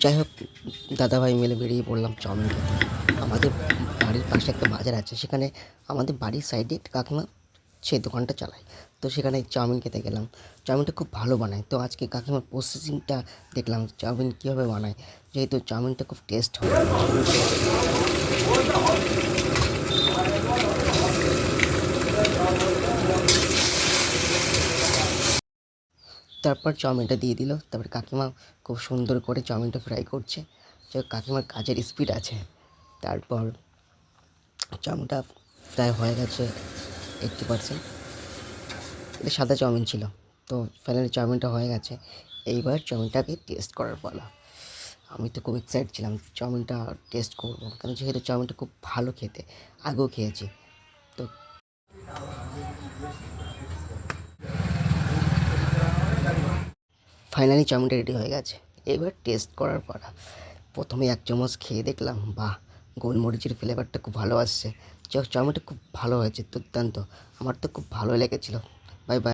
যাই হোক, দাদাভাই মিলে বেরিয়ে পড়লাম চাউমিন খেতে আমাদের বাড়ির পাশে একটা বাজার আছে, সেখানে আমাদের বাড়ির সাইডে কাকিমা সেই দোকানটা চালায়। তো সেখানে চাউমিন খেতে গেলাম। চাউমিনটা খুব ভালো বানায়। তো আজকে কাকিমার প্রসেসিংটা দেখলাম চাউমিন কীভাবে বানায়। যেহেতু চাউমিনটা খুব টেস্ট হয়। তারপর চাউমিনটা দিয়ে দিল। তারপর কাকিমা খুব সুন্দর করে চাউমিনটা ফ্রাই করছে। যে কাকিমার কাজের স্পিড আছে। তারপর চাউমিনটা ফ্রাই হয়ে গেছে এইটটি পারসেন্ট এটা সাদা চাউমিন ছিল। তো ফাইনালি চাউমিনটা হয়ে গেছে। এইবার চাউমিনটাকে টেস্ট করার পালা। আমি তো খুব এক্সাইট ছিলাম। চাউমিনটা টেস্ট করব। কারণ যেহেতু চাউমিনটা খুব ভালো খেতে। আগেও খেয়েছি তো ফাইনালি চাউমিনটা রেডি হয়ে গেছে। এবার টেস্ট করার পর প্রথমে এক চামচ খেয়ে দেখলাম, বাহ, গোলমরিচের ফ্লেভারটা খুব ভালো আসছে। চাউমিনটা খুব ভালো হয়েছে, দুর্দান্ত। আমার তো খুব ভালো লেগেছিলো। Bye bye